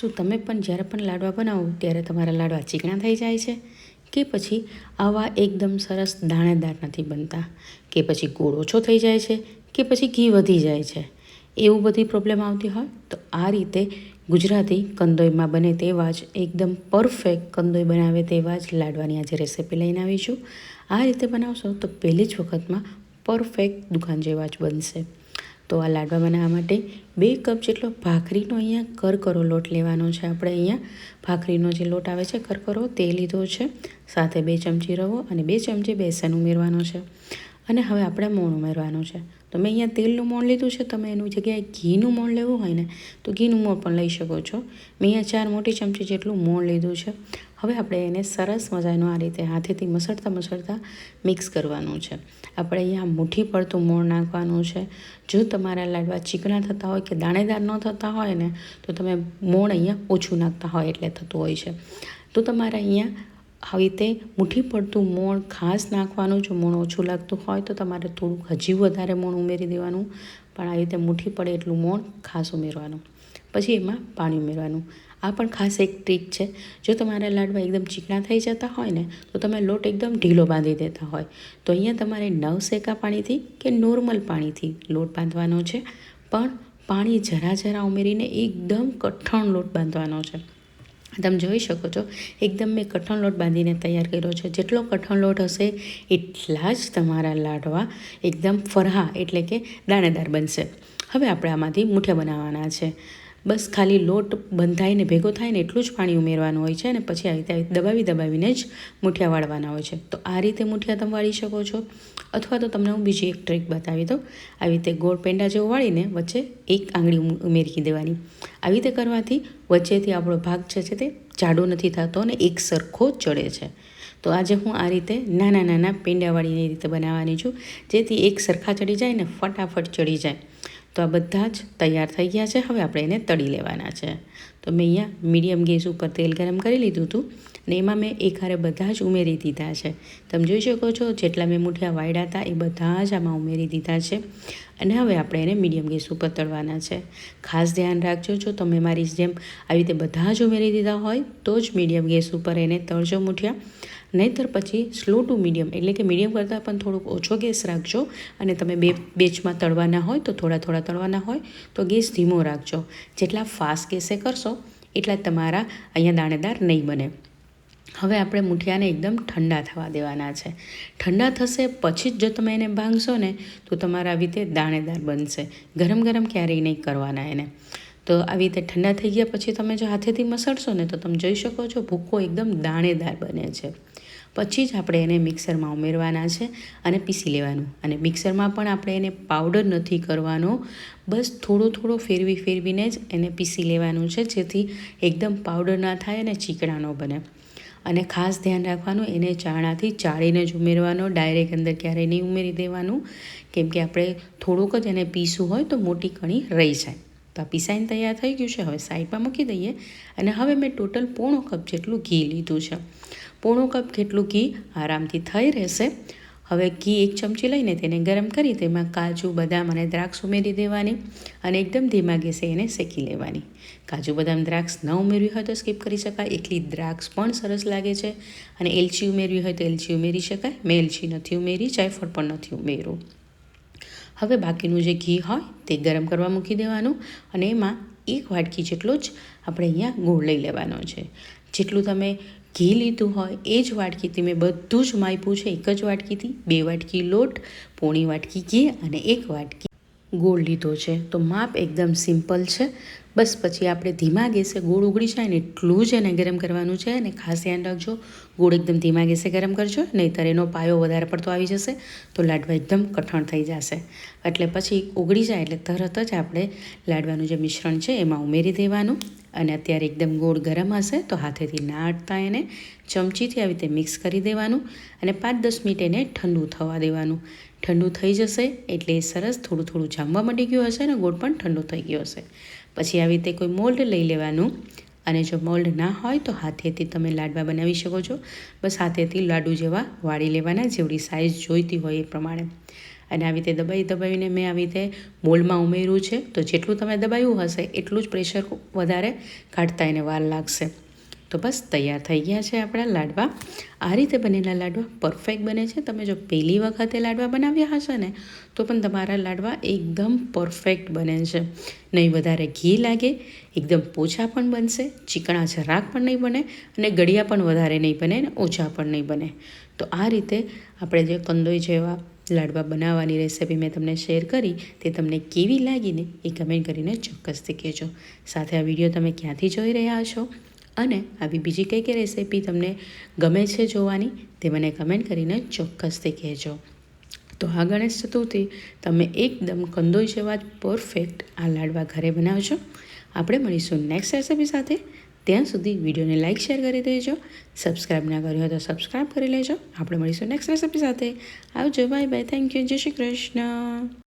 શું તમે પણ જ્યારે પણ લાડવા બનાવો ત્યારે તમારા લાડવા ચીકણા થઈ જાય છે? કે પછી આવા એકદમ સરસ દાણેદાર નથી બનતા? કે પછી ગોળ ઓછો થઈ જાય છે? કે પછી ઘી વધી જાય છે? એવું બધી પ્રોબ્લેમ આવતી હોય તો આ રીતે ગુજરાતી કંદોઈમાં બને તેવા જ એકદમ પરફેક્ટ કંદોઈ બનાવે તેવા જ લાડવાની આજે રેસીપી લઈને આવીશું આ રીતે બનાવશો તો પહેલી જ વખતમાં પરફેક્ટ દુકાન જેવા જ બનશે. તો આ લાડવા બનાવવા માટે બે કપ જેટલો ભાખરીનો અહીંયા કરકરો લોટ લેવાનો છે આપણે અહીંયા. ભાખરીનો જે લોટ આવે છે કરકરો તે લીધો છે. સાથે બે ચમચી રવો અને બે ચમચી બેસન ઉમેરવાનો છે. અને હવે આપણે મોણ ઉમેરવાનું છે. તો મેં અહીંયા તેલનું મોણ લીધું છે. તમે એનું જગ્યાએ ઘીનું મોણ લેવું હોય ને તો ઘીનું મોણ પણ લઈ શકો છો. મેં અહીંયા ચાર મોટી ચમચી જેટલું મોણ લીધું છે. હવે આપણે એને સરસ મજાનું આ રીતે હાથેથી મસળતા મસળતા મિક્સ કરવાનું છે. આપણે અહીંયા મુઠ્ઠી પડતું મોણ નાખવાનું છે. જો તમારા લાડવા ચીકણા થતા હોય કે દાણેદાર ન થતા હોય ને, તો તમે મોણ અહીંયા ઓછું નાખતા હોય એટલે થતું હોય છે. તો તમારે અહીંયા આવી રીતે મુઠ્ઠી પડતું મોણ ખાસ નાખવાનું, જો મોણ ઓછું લાગતું હોય તો તમારે થોડુંક હજી વધારે મોણ ઉમેરી દેવાનું. પણ આવી રીતે મુઠ્ઠી પડે એટલું મોણ ખાસ ઉમેરવાનું. પછી એમાં પાણી ઉમેરવાનું. આ પણ ખાસ એક ટ્રીક છે. જો તમારા લાડવા એકદમ ચીકણા થઈ જતા હોય ને, તો તમે લોટ એકદમ ઢીલો બાંધી દેતા હોય. તો અહીંયા તમારે નવ શેકા પાણીથી કે નોર્મલ પાણીથી લોટ બાંધવાનો છે. પણ પાણી જરા જરા ઉમેરીને એકદમ કઠણ લોટ બાંધવાનો છે. તમે જોઈ શકો છો, એકદમ મેં કઠણ લોટ બાંધીને તૈયાર કર્યો છે. જેટલો કઠણ લોટ હશે એટલા જ તમારા લાડવા એકદમ ફરહા એટલે કે દાણેદાર બનશે. હવે આપણે આમાંથી મૂઠિયા બનાવવાના છે. બસ ખાલી લોટ બંધાઈને ભેગો થાય ને એટલું જ પાણી ઉમેરવાનું હોય છે અને પછી આવી રીતે દબાવી દબાવીને જ મૂઠિયા વાળવાના હોય છે. તો આ રીતે મૂઠિયા તમે વાળી શકો છો. અથવા તો તમને હું બીજી એક ટ્રીક બતાવી દઉં. આવી રીતે ગોળ પેંડા જેવું વાળીને વચ્ચે એક આંગળી ઉમેરી દેવાની. આવી રીતે કરવાથી વચ્ચેથી આપણો ભાગ છે તે જાડો નથી થતો અને એક સરખો ચડે છે. તો આજે હું આ રીતે નાના નાના પેંડાવાળીની રીતે બનાવવાની છું. જેથી એક સરખા ચડી જાય ને ફટાફટ ચડી જાય. તો આ બધા જ તૈયાર થઈ ગયા છે. હવે આપણે એને તળી લેવાના છે. તો મેં અહીંયા મીડિયમ ગેસ ઉપર તેલ ગરમ કરી લીધું હતું ને એમાં મેં એક હારે બધા જ ઉમેરી દીધા છે. તમે જોઈ શકો છો જેટલા મેં મૂઠિયા વાયડા હતા એ બધા જ આમાં ઉમેરી દીધા છે અને હવે આપણે એને મીડિયમ ગેસ ઉપર તળવાના છે. ખાસ ધ્યાન રાખજો જો તમે મારી જેમ આવી રીતે બધા જ ઉમેરી દીધા હોય તો જ મીડિયમ ગેસ ઉપર એને તળજો મૂઠિયા. નહીંતર પછી સ્લો ટુ મીડિયમ એટલે કે મીડિયમ કરતાં પણ થોડોક ઓછો ગેસ રાખજો અને તમે બે બેચમાં તળવાના હોય તો થોડા થોડા તળવાના હોય તો ગેસ ધીમો રાખજો. જેટલા ફાસ્ટ ગેસે કરશો એટલા તમારા અહીંયા દાણેદાર નહીં બને. હવે આપણે મૂઠિયાને એકદમ ઠંડા થવા દેવાના છે. ઠંડા થશે પછી જ જો તમે એને ભાંગશો ને, તો તમારા આવી રીતે દાણેદાર બનશે. ગરમ ગરમ ક્યારેય નહીં કરવાના એને. તો આવી રીતે ઠંડા થઈ ગયા પછી તમે જો હાથેથી મસળશો ને, તો તમે જોઈ શકો છો ભૂકો એકદમ દાણેદાર બને છે. પછી જ આપણે એને મિક્સરમાં ઉમેરવાના છે અને પીસી લેવાનું. અને મિક્સરમાં પણ આપણે એને પાવડર નથી કરવાનો. બસ થોડો થોડો ફેરવી ફેરવીને જ એને પીસી લેવાનું છે, જેથી એકદમ પાવડર ના થાય અને ચીકણા ન બને. અને ખાસ ધ્યાન રાખવાનું, એને ચાણાથી ચાળીને જ ઉમેરવાનો. ડાયરેક્ટ અંદર ક્યારેય નહીં ઉમેરી દેવાનું. કેમ કે આપણે થોડુંક જ એને પીસવું હોય તો મોટી કણી રહી જાય. તો આ પીસાઈને તૈયાર થઈ ગયું છે. હવે સાઈડમાં મૂકી દઈએ અને હવે મેં ટોટલ પોણો કપ જેટલું ઘી લીધું છે. પોણો કપ જેટલું ઘી આરામથી થઈ રહેશે. હવે ઘી એક ચમચી લઈને તેને ગરમ કરી તેમાં કાજુ, બદામ અને દ્રાક્ષ ઉમેરી દેવાની અને એકદમ ધીમા ગેસે એને શેકી લેવાની. કાજુ, બદામ, દ્રાક્ષ ન ઉમેરવી હોય તો સ્કીપ કરી શકાય. એટલી દ્રાક્ષ પણ સરસ લાગે છે અને એલચી ઉમેરવી હોય તો એલચી ઉમેરી શકાય. મેં એલચી નથી ઉમેરી, જાયફળ પણ નથી ઉમેર્યું. હવે બાકીનું જે ઘી હોય તે ગરમ કરવા મૂકી દેવાનું અને એમાં એક વાટકી જેટલો જ આપણે અહીંયા ગોળ લઈ લેવાનો છે. જેટલું તમે ઘી લીધું હોય એ જ વાટકીથી મેં બધું જ માપ્યું છે, એક જ વાટકીથી. બે વાટકી લોટ, પોણી વાટકી ઘી અને એક વાટકી ગોળ લીધો છે. તો માપ એકદમ સિમ્પલ છે. બસ પછી આપણે ધીમા ગેસે ગોળ ઉગડી જાય ને એટલું જ એને ગરમ કરવાનું છે અને ખાસ ધ્યાન રાખજો, ગોળ એકદમ ધીમા ગેસે ગરમ કરજો, નહીંતર એનો પાયો વધારે પડતો આવી જશે તો લાડવા એકદમ કઠણ થઈ જશે. એટલે પછી ઉગડી જાય એટલે તરત જ આપણે લાડવાનું જે મિશ્રણ છે એમાં ઉમેરી દેવાનું અને અત્યારે એકદમ ગોળ ગરમ હશે તો હાથેથી ના અટતા એને ચમચીથી આવી રીતે મિક્સ કરી દેવાનું અને પાંચ દસ મિનિટ એને ઠંડુ થવા દેવાનું. ઠંડુ થઈ જશે એટલે સરસ થોડું થોડું જામવા મટી ગયું હશે ને ગોળ પણ ઠંડુ થઈ ગયો હશે. પછી આવી રીતે કોઈ મોલ્ડ લઈ લેવાનું. અને જો મોલ્ડ ના હોય તો હાથેથી તમે લાડવા બનાવી શકો છો. બસ હાથેથી લાડુ જેવા વાળી લેવાના, જેવડી સાઇઝ જોઈતી હોય એ પ્રમાણે. અને આવી રીતે દબાઈ દબાવીને મેં આવી રીતે મોલમાં ઉમેર્યું છે. તો જેટલું તમે દબાયું હશે, એટલું જ પ્રેશર વધારે કાઢતા એને વાર લાગશે. તો બસ તૈયાર થઈ ગયા છે આપણા લાડવા. આ રીતે બનેલા લાડવા પરફેક્ટ બને છે. તમે જો પહેલી વખતે લાડવા બનાવ્યા હશે ને, તો પણ તમારા લાડવા એકદમ પરફેક્ટ બને છે. નહીં વધારે ઘી લાગે, એકદમ પોછા પણ બનશે, ચીકણા જરાક પણ નહીં બને અને ગળિયા પણ વધારે નહીં બને અને ઓછા પણ નહીં બને. તો આ રીતે આપણે જે કંદોઈ જેવા લાડવા બનાવવાની રેસીપી મેં તમને શેર કરી, તે તમને કેવી લાગીને એ કમેન્ટ કરીને ચોક્કસથી કહેજો. સાથે આ વીડિયો તમે ક્યાંથી જોઈ રહ્યા છો અને આવી બીજી કઈ કઈ રેસીપી તમને ગમે છે જોવાની તે મને કમેન્ટ કરીને ચોક્કસથી કહેજો. તો આ ગણેશ ચતુર્થી, તમે એકદમ કંદોઈ જેવા જ પરફેક્ટ આ લાડવા ઘરે બનાવજો. આપણે મળીશું નેક્સ્ટ રેસીપી સાથે. ત્યાં સુધી વિડીયોને લાઇક શેર કરી દેજો. સબસ્ક્રાઈબ ના કર્યો હોય તો સબસ્ક્રાઈબ કરી લેજો. આપણે મળીશું નેક્સ્ટ રેસીપી સાથે. આવજો બાય બાય થેન્ક યુ જય શ્રી કૃષ્ણ.